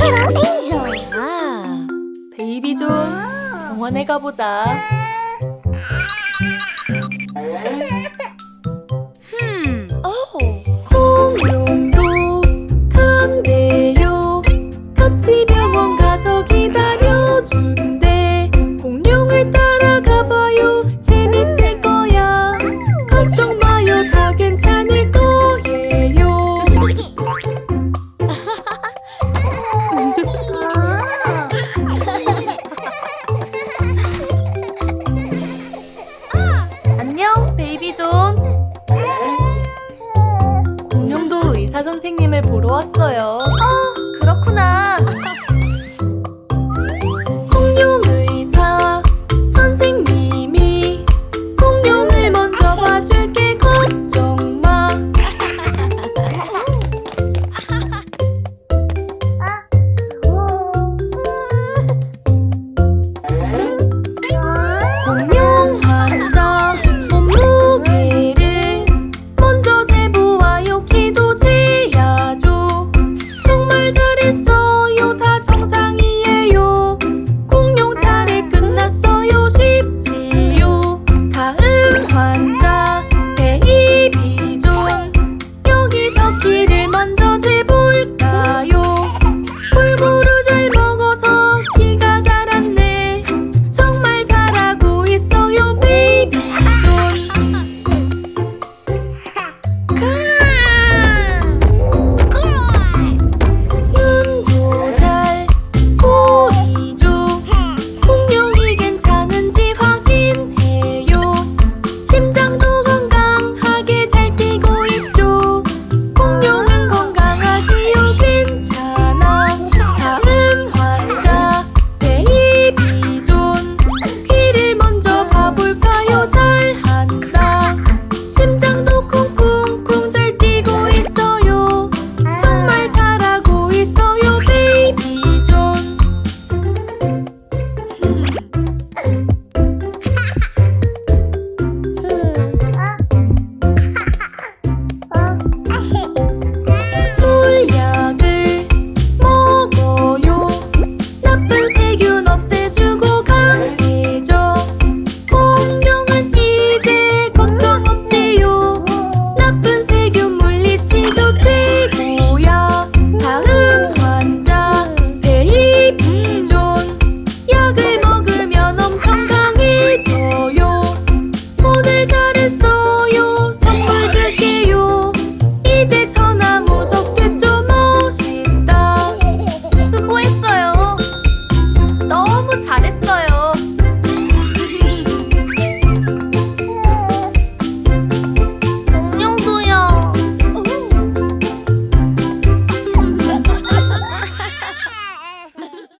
Hello, Angel. 아, 베이비 좀 아. 병원에 가보자. 의사 선생님을 보러 왔어요. 어, 그렇구나.